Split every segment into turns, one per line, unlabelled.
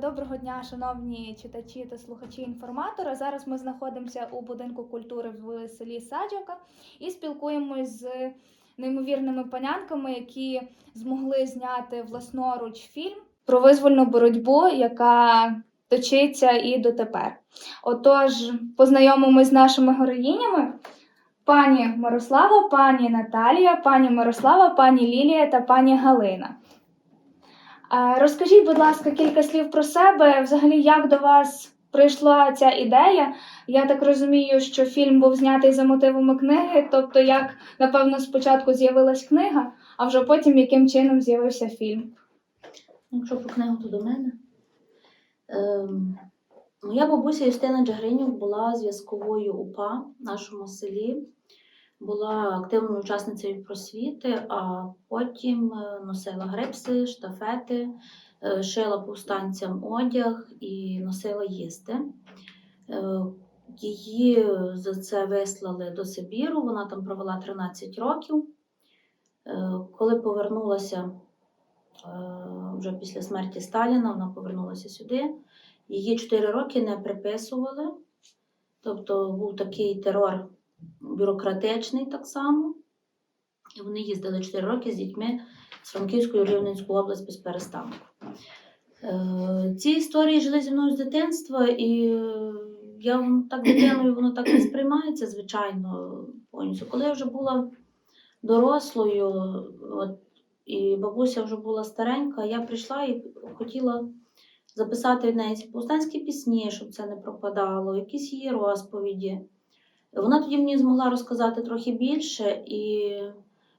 Доброго дня, шановні читачі та слухачі інформатора. Зараз ми знаходимося у будинку культури в селі Саджака і спілкуємось з неймовірними панянками, які змогли зняти власноруч фільм про визвольну боротьбу, яка точиться і дотепер. Отож, познайомимось з нашими героїнями. Пані Мирослава, пані Наталія, пані Мирослава, пані Лілія та пані Галина. А, Розкажіть, будь ласка, кілька слів про себе. Взагалі, як до вас прийшла ця ідея? Я так розумію, що фільм був знятий за мотивами книги, тобто, як напевно спочатку з'явилась книга, а вже потім яким чином з'явився фільм.
Якщо про книгу, то до мене. Ем, моя бабуся Юстина Джагринюк була зв'язковою УПА в нашому селі, була активною учасницею просвіти, а потім е, носила грипси, штафети, е, шила повстанцям одяг і носила їсти. Е, Її за це вислали до Сибіру, вона там провела 13 років. Коли повернулася вже після смерті Сталіна вона повернулася сюди. Її 4 роки не приписували. Тобто був такий терор бюрократичний так само. І вони їздили 4 роки з дітьми з Франківської в Рівненську область без перестанку. Е, Ці історії жили зі мною з дитинства, і я так дитиною воно так не сприймається, звичайно, повністю. Коли я вже була дорослою, от, і бабуся вже була старенька, я прийшла і хотіла записати від неї повстанські пісні, щоб це не пропадало, якісь її розповіді. Вона тоді мені змогла розказати трохи більше, і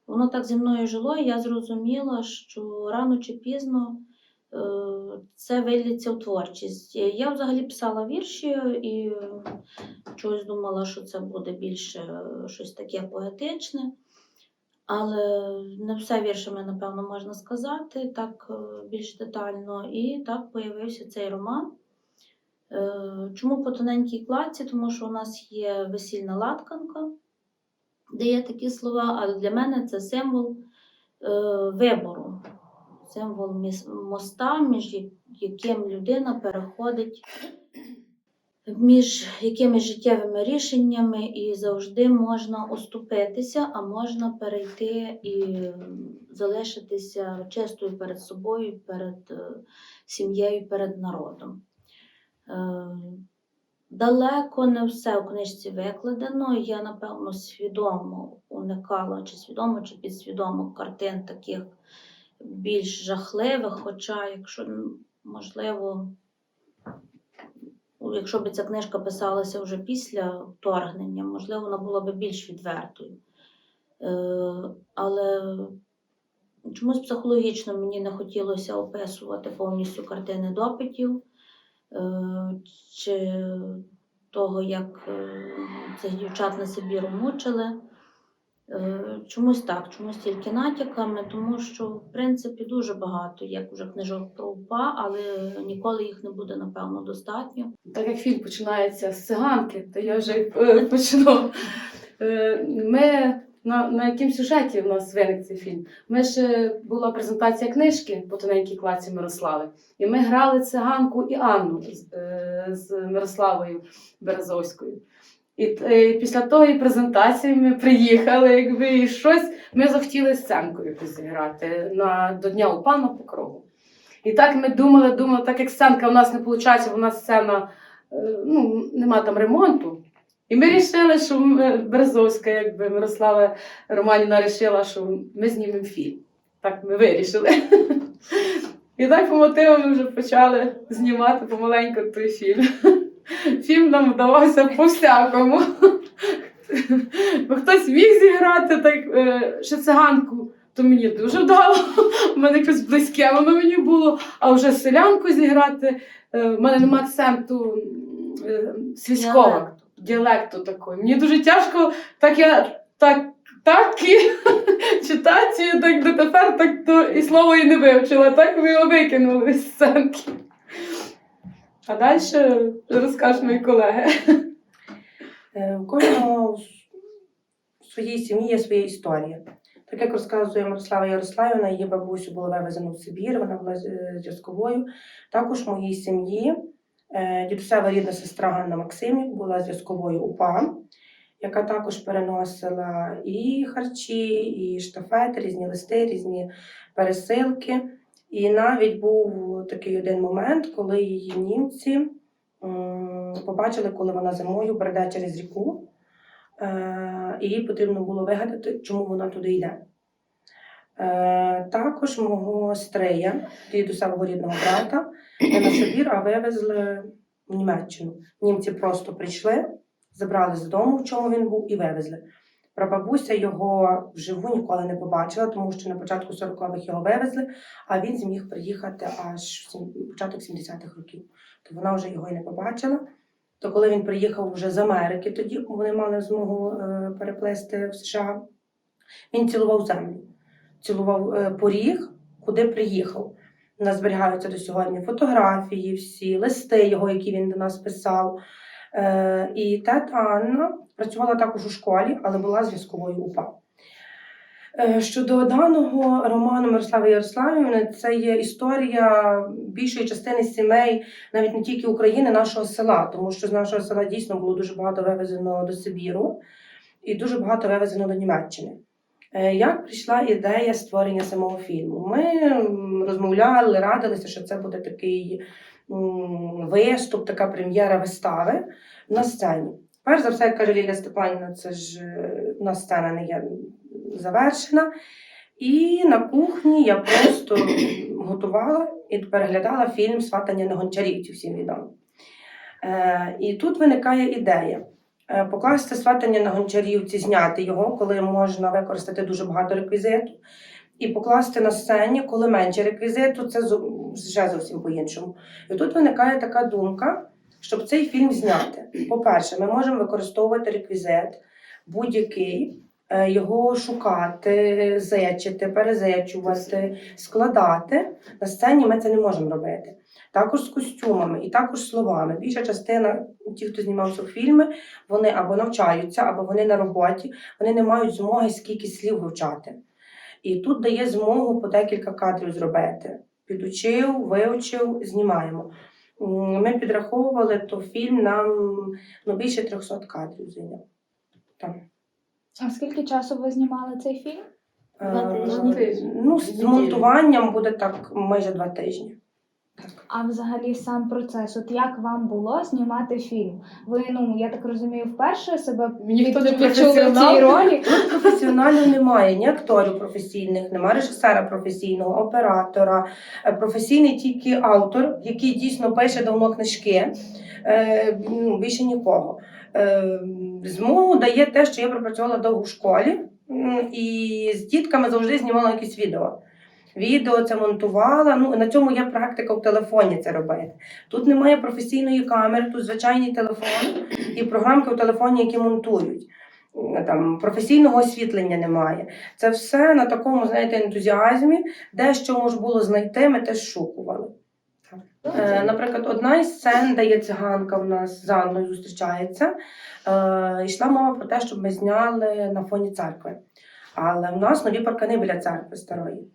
воно так зі мною жило, і я зрозуміла, що рано чи пізно е, це виліться в творчість. Я взагалі писала вірші і чогось думала, що це буде більше е, щось таке поетичне. Але не все віршами, напевно, можна сказати, так е, більш детально. І так появився цей роман. Е, Чому по тоненькій кладці? Тому що у нас є весільна латканка, де є такі слова, але для мене це символ е, вибору, символ моста, між яким людина переходить між якимись життєвими рішеннями, і завжди можна оступитися, а можна перейти і залишитися чистою перед собою, перед е, сім'єю, перед народом. Е, Далеко не все у книжці викладено. Я, напевно, свідомо уникала, чи свідомо, чи підсвідомо картин таких більш жахливих. Хоча, якщо можливо, якщо б ця книжка писалася вже після вторгнення, можливо, вона була б більш відвертою. Е, але чомусь психологічно мені не хотілося описувати повністю картини допитів чи того, як е, цих дівчат на Сибіру мучили. Е, Чомусь так, чомусь тільки натяками, тому що, в принципі, дуже багато є вже книжок про УПА, але ніколи їх не буде, напевно, достатньо.
Так як фільм починається з циганки, то я вже е, почну. Е, Ми на, на якому сюжеті в нас виник цей фільм? Ми ж е, була презентація книжки по тоненькій клаці Мирослави, і ми грали циганку і Анну з, е, з Мирославою Березовською. І е, після тої презентації ми приїхали, якби і щось. Ми захотіли сценку якусь зіграти на до Дня УПА на покрову. І так ми думали, думали, так як сценка у нас не виходить, у нас сцена ну, нема там ремонту. І ми вирішили, що ми- Березовська, якби Мирослава Романівна вирішила, що ми знімемо фільм. Так ми вирішили. І так по мотивам ми вже почали знімати помаленьку той фільм. Фільм нам вдавався по-всякому. Бо хтось міг зіграти так, е, ще циганку, то мені дуже вдало. У мене якось близьке воно мені було. А вже селянку зіграти, е, в мене немає акценту е, сільського
Діалекту.
такого. Мені дуже тяжко, так я так, так і читати, так дотепер так то і слово і не вивчила, так ми його викинули з сценки. А далі розкажуть мої колеги.
Е, У кожного в своїй сім'ї є своя історія. Так як розказує Мирослава Ярославівна, її бабусю було вивезено в Сибір, вона була е, зв'язковою. Також в моїй сім'ї дідусева рідна сестра Ганна Максимів була зв'язковою УПА, яка також переносила і харчі, і штафети, різні листи, різні пересилки. І навіть був такий один момент, коли її німці побачили, коли вона зимою бреде через ріку, е, і потрібно було вигадати, чому вона туди йде. Е, також мого стрея, дідуся мого рідного брата, не на Сибір, а вивезли в Німеччину. Німці просто прийшли, забрали з дому, в чому він був, і вивезли. Прабабуся його вживу ніколи не побачила, тому що на початку 40-х його вивезли, а він зміг приїхати аж в початок 70-х років. То вона вже його і не побачила. То коли він приїхав вже з Америки, тоді вони мали змогу е, переплисти в США, він цілував землю, цілував е, поріг, куди приїхав. У нас зберігаються до сьогодні фотографії, всі листи його, які він до нас писав. Е, і тета Анна працювала також у школі, але була зв'язковою УПА. Е, Щодо даного роману Мирослави Ярославівни, це є історія більшої частини сімей, навіть не тільки України, нашого села, тому що з нашого села дійсно було дуже багато вивезено до Сибіру і дуже багато вивезено до Німеччини. Е, Як прийшла ідея створення самого фільму? Ми розмовляли, радилися, що це буде такий виступ, така прем'єра вистави на сцені. Перш за все, як каже Лілія Степанівна, це ж е, у нас сцена не є завершена. І на кухні я просто готувала і переглядала фільм Сватання на гончарівці, всім відомо. Е, і тут виникає ідея. Е, Покласти сватання на гончарівці, зняти його, коли можна використати дуже багато реквізиту, і покласти на сцені, коли менше реквізиту, це вже зовсім по-іншому. І тут виникає така думка, щоб цей фільм зняти. По-перше, ми можемо використовувати реквізит будь-який, його шукати, зечити, перезечувати, складати. На сцені ми це не можемо робити. Також з костюмами і також словами. Більша частина, ті, хто знімався в фільми, вони або навчаються, або вони на роботі, вони не мають змоги скільки слів вивчати. І тут дає змогу по декілька кадрів зробити. Підучив, вивчив, знімаємо. Ми підраховували, то фільм нам ну, більше 300 кадрів зайняв. Там.
А скільки часу ви знімали цей фільм?
Два
Е,
тижні.
Ну, з монтуванням буде так майже два тижні. Так.
А взагалі сам процес, от як вам було знімати фільм? Ви, ну я так розумію, вперше себе
Ніхто не
відчули в цій ролі.
Тут професіоналів немає, ні акторів професійних, немає режисера професійного, оператора. Е, Професійний тільки автор, який дійсно пише давно книжки. Е, ну, більше нікого. Е, змогу дає те, що я пропрацювала довго в школі і з дітками завжди знімала якісь відео. Відео це монтувала. Ну, на цьому є практика в телефоні це робити. Тут немає професійної камери, тут звичайний телефон і програмки в телефоні, які монтують. Там професійного освітлення немає. Це все на такому, знаєте, ентузіазмі, де що можна було знайти, ми теж шукували. Е, Наприклад, одна із сцен, де є циганка в нас з Анною зустрічається, е, йшла мова про те, щоб ми зняли на фоні церкви. Але в нас нові паркани біля церкви старої.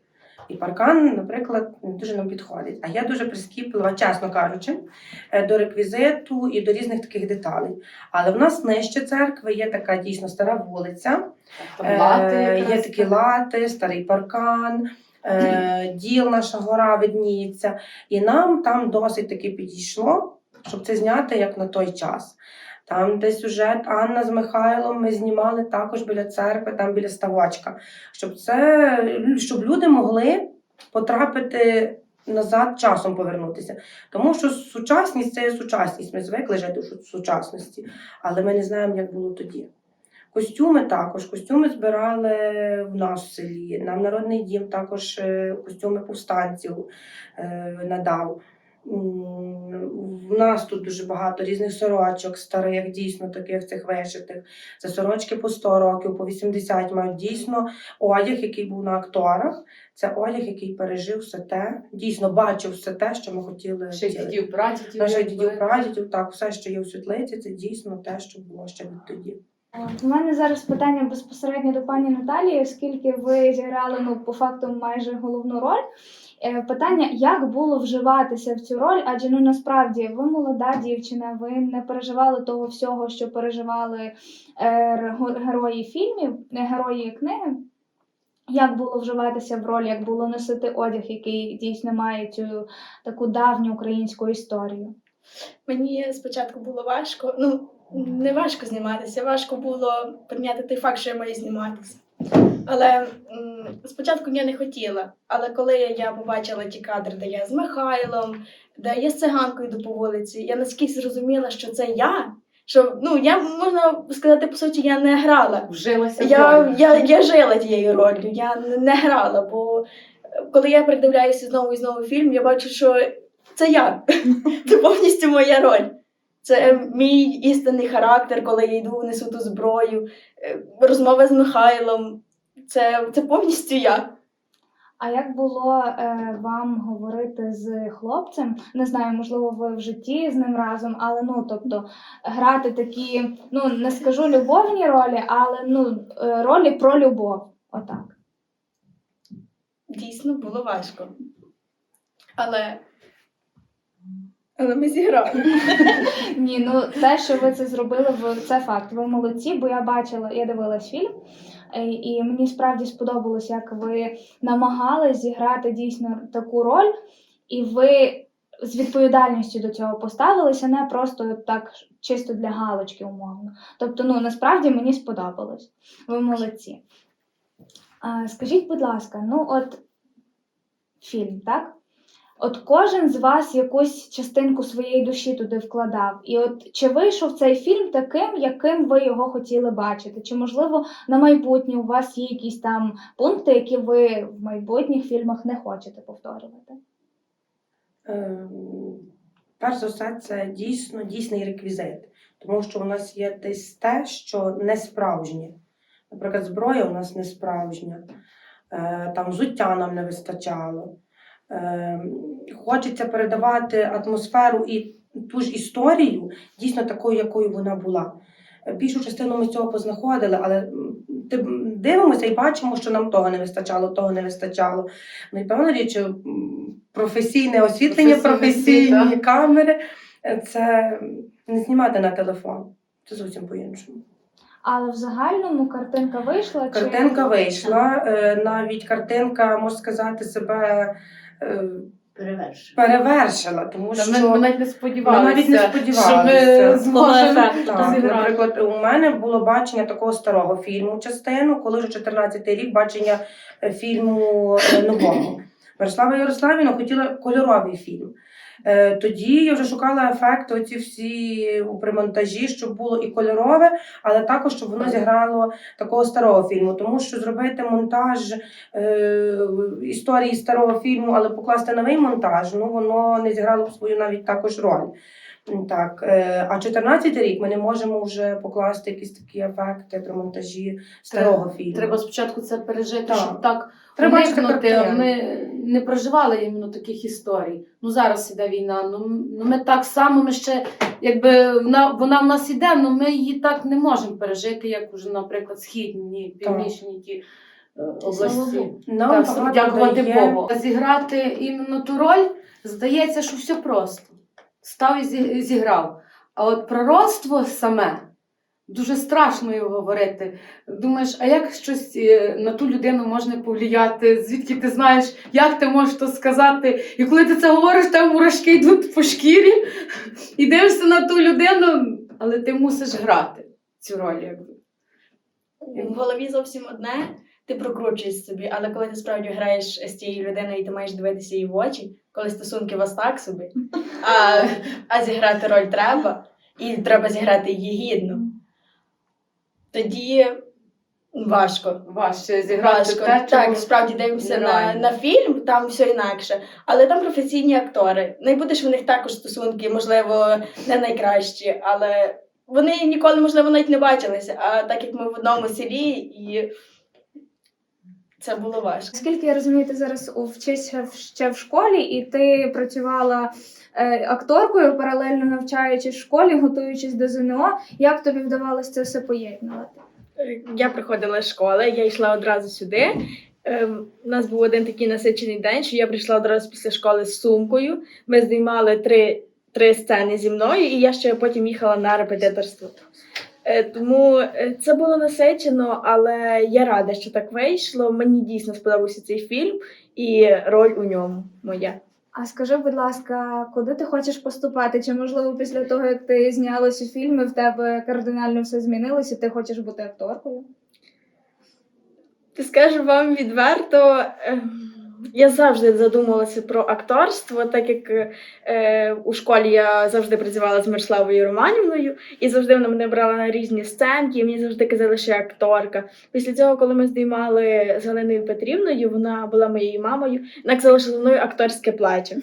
І паркан, наприклад, не дуже нам підходить. А я дуже прискіплива, чесно кажучи, е, до реквізиту і до різних таких деталей. Але в нас нижче церкви є така дійсно стара вулиця,
Там лати
Е. Є такі лати, старий паркан, діл наша гора видніється. І нам там досить таки підійшло, щоб це зняти як на той час. Там, де сюжет Анна з Михайлом, ми знімали також біля церкви, там біля ставочка. Щоб це щоб люди могли потрапити назад часом повернутися. Тому що сучасність це є сучасність. Ми звикли жити в сучасності, але ми не знаємо, як було тоді. Костюми також. Костюми збирали в нас в селі. Нам народний дім також е, костюми повстанців е, надав. В нас тут дуже багато різних сорочок, старих, дійсно таких цих вишитих. Це сорочки по 100 років, по 80 мають дійсно одяг, який був на акторах. Це одяг, який пережив все те, дійсно бачив все те, що ми хотіли.
Ще дідів, прадідів.
Наших дідів, прадідів, так, все, що є в світлиці, це дійсно те, що було ще відтоді.
От, У мене зараз питання безпосередньо до пані Наталії, оскільки ви зіграли ну, по факту майже головну роль. Е, Питання, як було вживатися в цю роль? Адже ну насправді ви молода дівчина, ви не переживали того всього, що переживали е, герої фільмів, герої книги. Як було вживатися в роль, як було носити одяг, який дійсно має цю таку давню українську історію?
Мені спочатку було важко, ну не важко зніматися, важко було прийняти той факт, що я маю зніматися. Але спочатку я не хотіла. Але коли я побачила ті кадри, де я з Михайлом, де я з циганкою йду по вулиці, я наскільки зрозуміла, що це я. Що ну я можна сказати, по суті, я не грала.
Вжилася
Я, я, я жила тією роллю, я не- грала, бо коли я передивляюся знову і знову фільм, я бачу, що це я. Це повністю моя роль. Це мій істинний характер, коли я йду, несу ту зброю, е, розмова з Михайлом. Це, це повністю я.
А як було е, вам говорити з хлопцем? Не знаю, можливо, ви в житті з ним разом, але ну тобто грати такі, ну не скажу любовні ролі, але ну е, ролі про любов. Отак.
Дійсно було важко. Але, але ми зіграли.
Ні, ну те, що ви це зробили, це факт. Ви молодці, бо я бачила, я дивилась фільм, е, і мені справді сподобалось, як ви намагались зіграти дійсно таку роль, і ви з відповідальністю до цього поставилися, не просто так чисто для галочки, умовно. Тобто, ну насправді мені сподобалось. Ви молодці. Скажіть, будь ласка, ну от фільм, так? От кожен з вас якусь частинку своєї душі туди вкладав. І от чи вийшов цей фільм таким, яким ви його хотіли бачити? Чи можливо на майбутнє у вас є якісь там пункти, які ви в майбутніх фільмах не хочете повторювати?
Ем, Перш за все, це дійсно дійсний реквізит, тому що у нас є десь те, що не справжнє. Наприклад, зброя у нас не справжня, е, там взуття нам не вистачало. Ем, Хочеться передавати атмосферу і ту ж історію дійсно такою, якою вона була. Більшу частину ми з цього познаходили, але дивимося і бачимо, що нам того не вистачало, того не вистачало. Ну і певна річ, професійне освітлення,
Професійне
професійні камери е, це не знімати на телефон. Це зовсім по-іншому.
Але в загальному картинка вийшла
Картинка
чи
вийшла, е, навіть картинка, можна сказати, себе
Перевершую.
перевершила, тому
Та
що
Ми, ми навіть не
Ми
сподівалися,
навіть не
що ми зможемо
Так, наприклад, у мене було бачення такого старого фільму частину, коли вже 14-й рік бачення е, фільму е, нового. Мирослава Ярославівна хотіла кольоровий фільм. Е, Тоді я вже шукала ефекти, оці всі у примонтажі, щоб було і кольорове, але також щоб воно зіграло такого старого фільму. Тому що зробити монтаж е, історії старого фільму, але покласти новий монтаж, ну воно не зіграло б свою навіть також роль. М, Так, е, а 14 рік ми не можемо вже покласти якісь такі ефекти при монтажі старого фільму.
Треба спочатку це пережити,
Так.
щоб так
Треба
уникнути. Ми не проживали іменно таких історій. Ну зараз іде війна. Ну, ну ми так само, ми ще якби вона, вона в нас іде, але ми її так не можемо пережити, як уже, наприклад, східні, північні ті е, області.
Нам
Так, дякувати Богу. Зіграти іменно ту роль, здається, що все просто. Став і зіграв. А от пророцтво саме дуже страшно його говорити. Думаєш, а як щось е, на ту людину можна повлияти? Звідки ти знаєш, як ти можеш то сказати? І коли ти це говориш, там мурашки йдуть по шкірі, і дивишся на ту людину, але ти мусиш грати цю роль.
В голові зовсім одне, ти прокручуєш собі, але коли ти справді граєш з тією людиною, і ти маєш дивитися їй в очі, коли стосунки у вас так собі, а, а зіграти роль треба, і треба зіграти її гідно. Тоді важко.
Важче зіграти
Важко.
те,
так, справді дивимося на, на фільм, там все інакше. Але там професійні актори. Не будеш в них також стосунки, можливо, не найкращі, але вони ніколи, можливо, навіть не бачилися. А так як ми в одному селі і Це було важко.
Наскільки я розумію, ти зараз вчишся ще в школі, і ти працювала е, акторкою, паралельно навчаючись в школі, готуючись до ЗНО. Як тобі вдавалося це все поєднувати?
Е, Я приходила з школи, я йшла одразу сюди. У нас був один такий насичений день, що я прийшла одразу після школи з сумкою. Ми знімали три, три сцени зі мною, і я ще потім їхала на репетиторство. Е, Тому е, це було насичено, але я рада, що так вийшло. Мені дійсно сподобався цей фільм і роль у ньому моя.
А скажи, будь ласка, куди ти хочеш поступати? Чи можливо після того, як ти знялась у фільмі, в тебе кардинально все змінилося, і ти хочеш бути акторкою?
Скажу вам відверто, ем, я завжди задумувалася про акторство, так як е, у школі я завжди працювала з Мирославою Романівною, і завжди вона мене брала на різні сценки, і мені завжди казали, що я акторка. Після цього, коли ми знімали з Галиною Петрівною, вона була моєю мамою, вона казала, що за мною акторське плаче.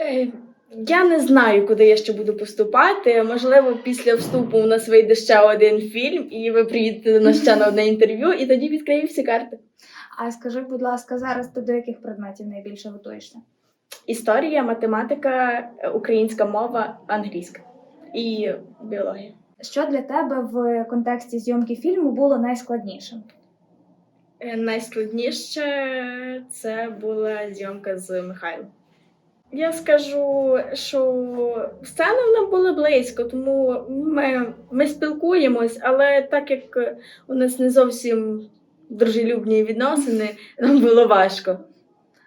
Е, я не знаю, куди я ще буду поступати. Можливо, після вступу у нас вийде ще один фільм, і ви приїдете до нас ще на одне інтерв'ю, і тоді відкрию всі карти.
А скажи, будь ласка, зараз ти до яких предметів найбільше готуєшся?
Історія, математика, українська мова, англійська і біологія.
Що для тебе в контексті зйомки фільму було найскладнішим?
Е, Найскладніше це була зйомка з Михайлом. Я скажу, що сцени нам були близько, тому ми, ми спілкуємось, але так як у нас не зовсім дружелюбні відносини, нам було важко.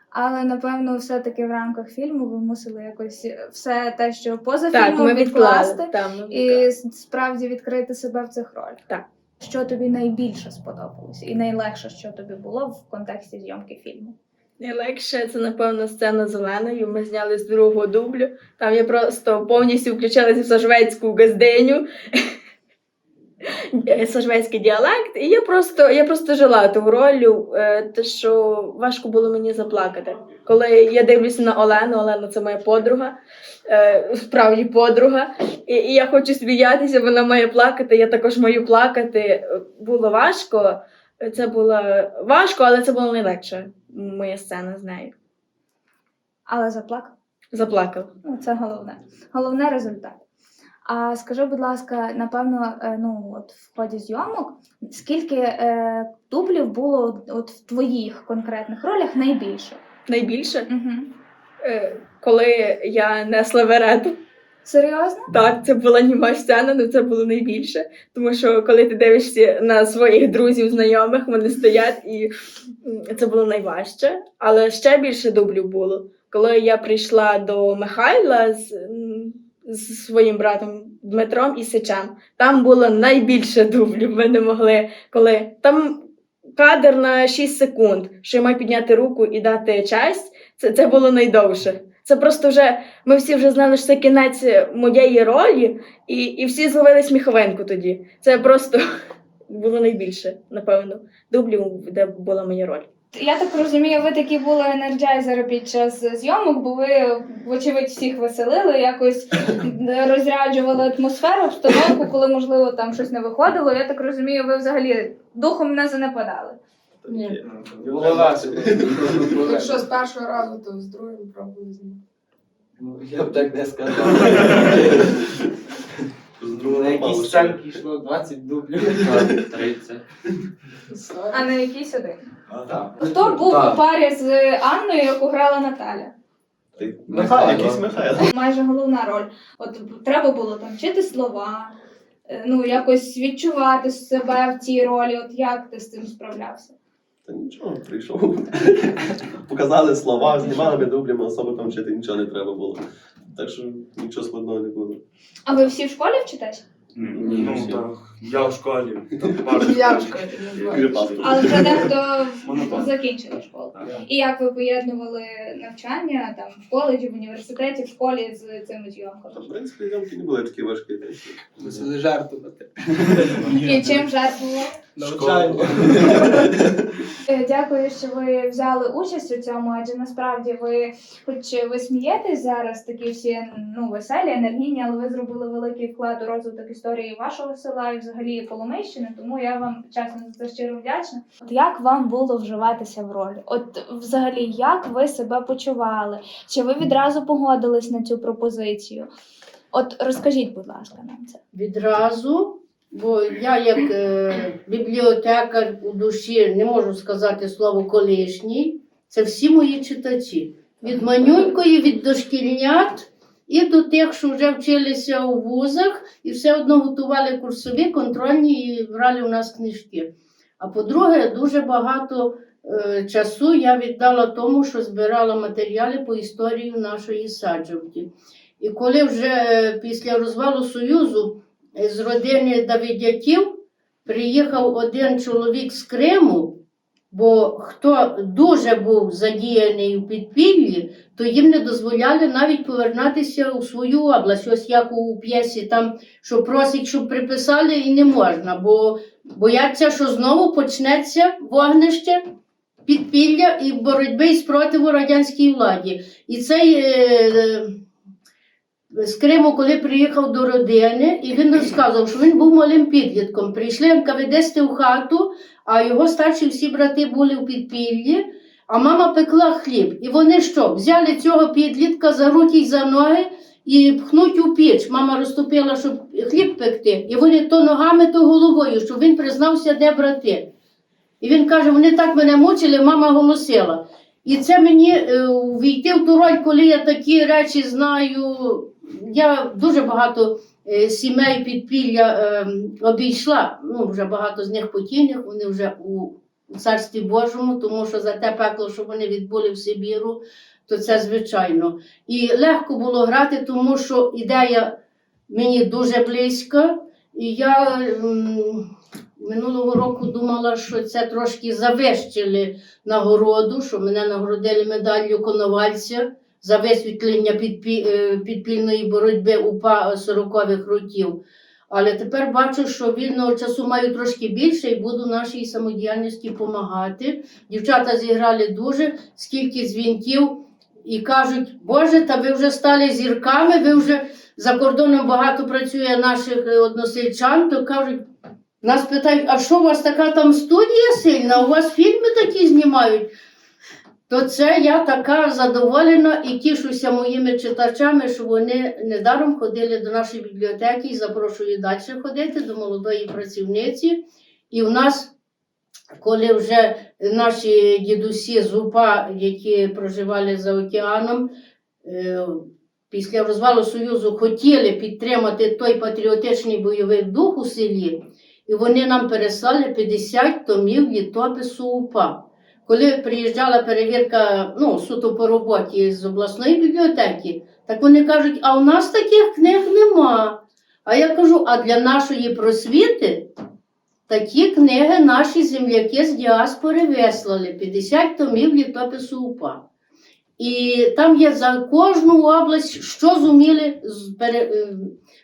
Але напевно, все-таки в рамках фільму ви мусили якось все те, що поза
Так,
фільмом
ми
відкласти
ми
і справді відкрити себе в цих ролях.
Так.
Що тобі найбільше сподобалося, і найлегше, що тобі було в контексті зйомки фільму?
Найлегше це, напевно, сцена з Оленою. Ми зняли з другого дублю. Там я просто повністю включилася в сажвецьку газденю. Сажвецький діалект, і я просто, я просто жила ту роль, е, те, що важко було мені заплакати. Коли я дивлюся на Олену, Олена це моя подруга, е, справді подруга, і, і я хочу сміятися, вона має плакати, я також маю плакати. Було важко. Це було важко, але це було найлегше моя сцена з нею.
Але заплакав.
Заплакала.
Ну, це головне. Головне результат. А скажи, будь ласка, напевно, е, ну от в ході зйомок, скільки е, дублів було от в твоїх конкретних ролях найбільше?
Найбільше,
Угу.
е, коли я несла верету.
Серйозно?
Так, це була німа сцена, але це було найбільше. Тому що коли ти дивишся на своїх друзів, знайомих, вони стоять, і це було найважче. Але ще більше дублів було. Коли я прийшла до Михайла з, з своїм братом Дмитром і Сичем, там було найбільше дублів. Ми не могли, коли там кадр на 6 секунд, що я маю підняти руку і дати честь, це, це було найдовше. Це просто вже ми всі вже знали, що це кінець моєї ролі, і, і всі зловили сміховинку тоді. Це просто було найбільше, напевно, дублів, де була моя роль.
Я так розумію, ви такі були енерджайзери під час зйомок, бо ви, вочевидь, всіх веселили, якось розряджували атмосферу, обстановку, коли, можливо, там щось не виходило. Я так розумію, ви взагалі духом не занепадали.
Ні.
Було.
Якщо з першого разу, то з другим пробували знімати.
Ну, Я б так не сказав. На якісь сценки йшло 20 дублів. 30.
А не якийсь один.
Так.
Хто був у парі з Анною, яку грала Наталя?
Михайло.
Якийсь Михайло.
Майже головна роль. От треба було там вчити слова, е, ну якось відчувати себе в цій ролі. От як ти з цим справлявся?
Та нічого, прийшов. Показали слова, знімали ми дублями, особо там вчити нічого не треба було. Так що нічого складного не було.
А ви всі в школі вчитесь?
Ні,
Ну, так, я в школі.
Я в школі не знаю.
Але вже дехто закінчили школу. І як ви поєднували навчання там в коледжі, в університеті, в школі з цими зйомками?
В принципі, зйомки не були такі важкі.
Мусили жартувати.
І чим жертвували?
Навчання.
Е, Дякую, що ви взяли участь у цьому, адже насправді ви, хоч ви смієтесь зараз, такі всі ну, веселі, енергійні, але ви зробили великий вклад у розвиток історії вашого села і взагалі взагалі Коломийщини, тому я вам чесно за це щиро вдячна. От як вам було вживатися в роль? От взагалі, як ви себе почували? Чи ви відразу погодились на цю пропозицію? От розкажіть, будь ласка, нам це.
відразу, бо я як е, бібліотекар у душі не можу сказати слово колишній. Це всі мої читачі. Від манюнької, від дошкільнят і до тих, що вже вчилися у вузах, і все одно готували курсові, контрольні і брали у нас книжки. А по-друге, дуже багато е, часу я віддала тому, що збирала матеріали по історії нашої саджавки. І коли вже е, після розвалу Союзу е, з родини Давидяків приїхав один чоловік з Криму, бо хто дуже був задіяний у підпіллі, то їм не дозволяли навіть повернутися у свою область. Ось як у п'єсі там, що просить, щоб приписали, і не можна, бо бояться, що знову почнеться вогнище. Підпілля і боротьби і спротиву радянській владі. І цей е, з Криму, коли приїхав до родини, і він розказував, що він був малим підлітком. Прийшли НКВДсти в хату, а його старші всі брати були у підпіллі, а мама пекла хліб. І вони що? Взяли цього підлітка за руки й за ноги і пхнуть у піч. Мама розтопила, щоб хліб пекти. І вони то ногами, то головою, щоб він признався, де брати. І він каже: вони так мене мучили, мама голосила. І це мені е, війти в ту роль, коли я такі речі знаю. Я дуже багато е, сімей підпілля е, обійшла. Ну, вже багато з них покійних, вони вже у царстві Божому, тому що за те пекло, що вони відбули в Сибіру, то це звичайно. І легко було грати, тому що ідея мені дуже близька. І я минулого року думала, що це трошки завищили нагороду, що мене нагородили медаллю Коновальця за висвітлення е, підпільної боротьби УПА 40-х років. Але тепер бачу, що вільного часу маю трошки більше і буду нашій самодіяльності допомагати. Дівчата зіграли дуже, скільки дзвінків і кажуть, Боже, та ви вже стали зірками, ви вже за кордоном багато працює наших е, односельчан, то кажуть, нас питають, а що у вас така там студія сильна? У вас фільми такі знімають? То це я така задоволена і тішуся моїми читачами, що вони недаром ходили до нашої бібліотеки і запрошую далі ходити до молодої працівниці. І в нас, коли вже наші дідусі з УПА, які проживали за океаном, е, після розвалу Союзу хотіли підтримати той патріотичний бойовий дух у селі, і вони нам переслали 50 томів літопису УПА. Коли приїжджала перевірка ну, суто по роботі з обласної бібліотеки, так вони кажуть, а у нас таких книг нема. А я кажу, а для нашої просвіти такі книги наші земляки з діаспори вислали 50 томів літопису УПА. І там є за кожну область, що зуміли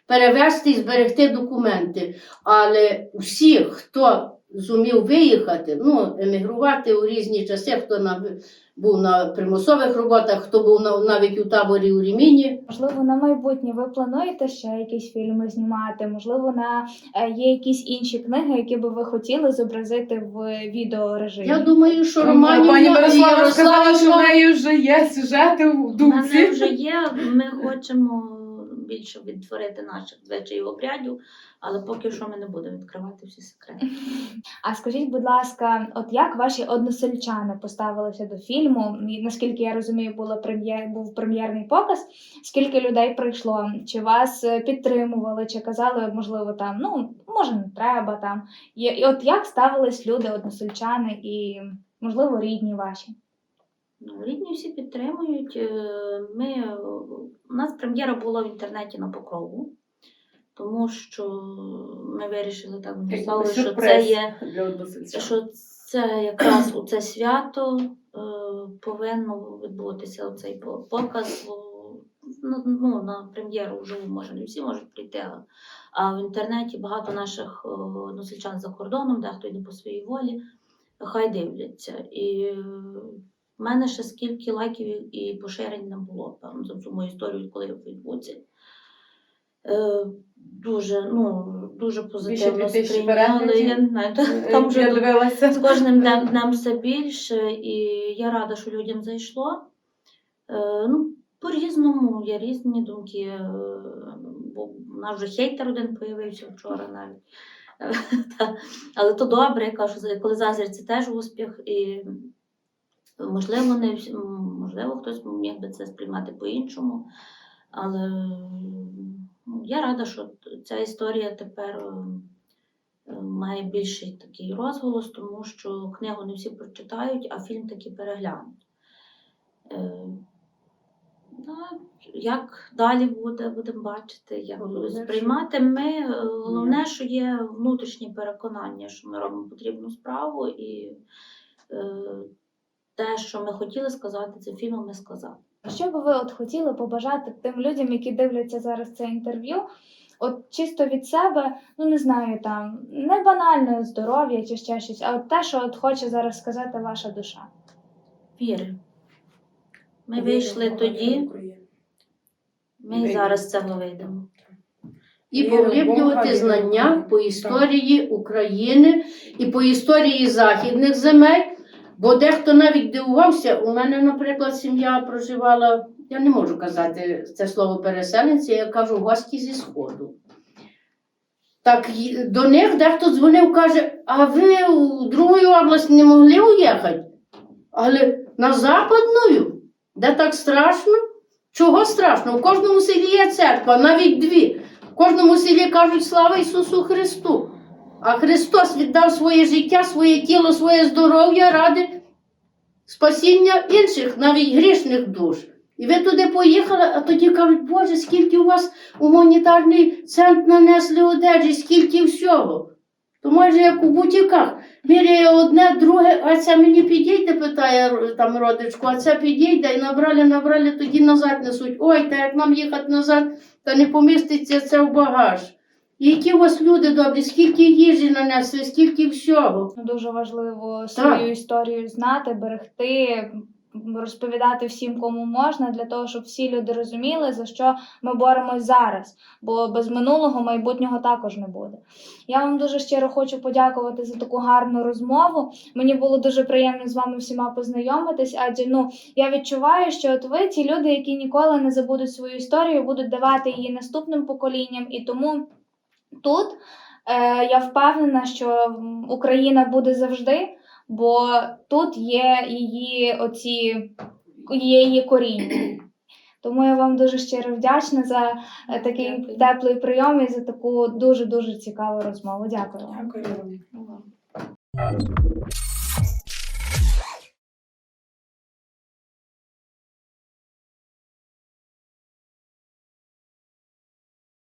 перевести і зберегти документи. Але всі, хто зумів виїхати, ну, емігрувати у різні часи, хто на, був на примусових роботах, хто був на, навіть у таборі у Ріміні,
Можливо, на майбутнє ви плануєте ще якісь фільми знімати? Можливо, на е, є якісь інші книги, які би ви хотіли зобразити в відеорежимі?
я думаю, що
Пані
Романівна і
Мирослава сказала, що в неї вже є сюжети в
У мене
думці.
вже є. Ми хочемо більше відтворити наших звичаїв обрядів, але поки що ми не будемо відкривати всі секрети.
А скажіть, будь ласка, от як ваші односельчани поставилися до фільму? Наскільки я розумію, було прем'єр був прем'єрний показ. Скільки людей прийшло? Чи вас е, підтримували, чи казали, можливо, там ну може не треба там? І, і от як ставились люди, односельчани і можливо рідні ваші?
Рідні всі підтримують. Е, Ми, у нас прем'єра була в інтернеті на покрову, тому що ми вирішили так написали, що це є
для
що це якраз у це свято е, повинно відбутися цей показ. Ну, ну, на прем'єру вживу може не всі можуть прийти, а, а в інтернеті багато наших е, односельчан за кордоном, дехто йде по своїй волі, хай дивляться. І е, в мене ще скільки лайків і поширень не було, за цю мою історію, коли я в Фейсбуці. Е, Дуже, ну, дуже позитивно сприйняли. Я знаю, там вже
дивилася.
з кожним днем, днем все більше, і я рада, що людям зайшло. Е, ну, по-різному, є різні думки. Е, бо в нас вже хейтер один появився вчора навіть. Е, Але то добре, я кажу, коли зазір це теж успіх. І можливо, не можливо, хтось міг би це сприймати по-іншому. Але ну, я рада, що ця історія тепер. е, е, має більший такий розголос, тому що книгу не всі прочитають, а фільм таки переглянуть. Е, ну, як далі буде, будемо бачити, як
Головне,
сприймати. Ми, головне, що є внутрішні переконання, що ми робимо потрібну справу, і те, що ми хотіли сказати цим фільмом, ми сказали.
Що би ви от хотіли побажати тим людям, які дивляться зараз це інтерв'ю? От чисто від себе, ну не знаю, там не банальне здоров'я чи ще щось, а от те, що от хоче зараз сказати ваша душа.
Віри. Ми
Вірю в
вийшли тоді, ми і
Вірю.
зараз з цього вийдемо.
І поглиблювати знання по історії України і по історії західних земель. Бо дехто навіть дивувався. У мене, наприклад, сім'я проживала, я не можу казати це слово переселенці, я кажу гості зі Сходу. Так до них дехто дзвонив, каже, а ви у другу область не могли уїхати? Але на западну, де так страшно? Чого страшно? У кожному селі є церква, навіть дві. В кожному селі кажуть слава Ісусу Христу. А Христос віддав своє життя, своє тіло, своє здоров'я ради спасіння інших, навіть грішних душ. І ви туди поїхали, а тоді кажуть, Боже, скільки у вас гуманітарний центр нанесли одежі, скільки всього. То майже як у бутіках. Міряє одне, друге, а це мені підійде, питає там родичку, а це підійде, і набрали, набрали, тоді назад несуть. Ой, та як нам їхати назад, та не поміститься це в багаж. Які у вас люди добрі, скільки їжі нанесли, скільки всього.
Дуже важливо свою історію знати, берегти, розповідати всім, кому можна, для того, щоб всі люди розуміли, за що ми боремось зараз. Бо без минулого майбутнього також не буде. Я вам дуже щиро хочу подякувати за таку гарну розмову. Мені було дуже приємно з вами всіма познайомитись, адже ну я відчуваю, що от ви ті люди, які ніколи не забудуть свою історію, будуть давати її наступним поколінням, і тому тут. Е, я впевнена, що Україна буде завжди, бо тут є її оці є її коріння. Тому я вам дуже щиро вдячна за е, такий
Дякую.
теплий прийом і за таку дуже дуже цікаву розмову. Дякую вам.
Дякую.